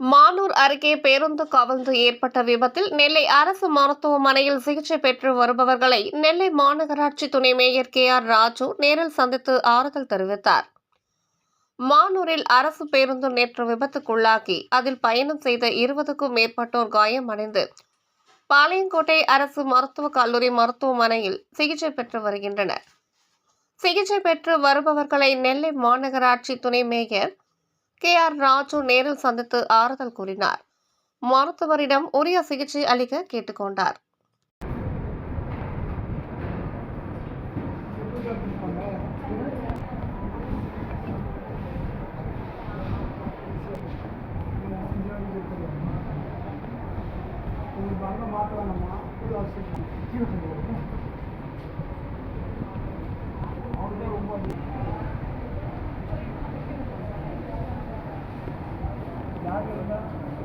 மானூர் அருகே பேருந்து கவிழ்ந்து ஏற்பட்ட விபத்தில் நெல்லை அரசு மருத்துவமனையில் சிகிச்சை பெற்று வருபவர்களை நெல்லை மாநகராட்சி துணை மேயர் கே ஆர் ராஜு நேரில் சந்தித்து ஆறுதல் தெரிவித்தார். மானூரில் அரசு பேருந்து நேற்று விபத்துக்குள்ளாகி அதில் பயணம் செய்த இருபதுக்கும் மேற்பட்டோர் காயமடைந்து பாளையங்கோட்டை அரசு மருத்துவக் கல்லூரி மருத்துவமனையில் சிகிச்சை பெற்று வருகின்றனர். சிகிச்சை பெற்று வருபவர்களை நெல்லை மாநகராட்சி துணை மேயர் கே ஆர் ராஜு நேரில் சந்தித்து ஆறுதல் கூறினார். மருத்துவரிடம் உரிய சிகிச்சை அளிக்க கேட்டுக்கொண்டார். உங்களுக்கு talking about?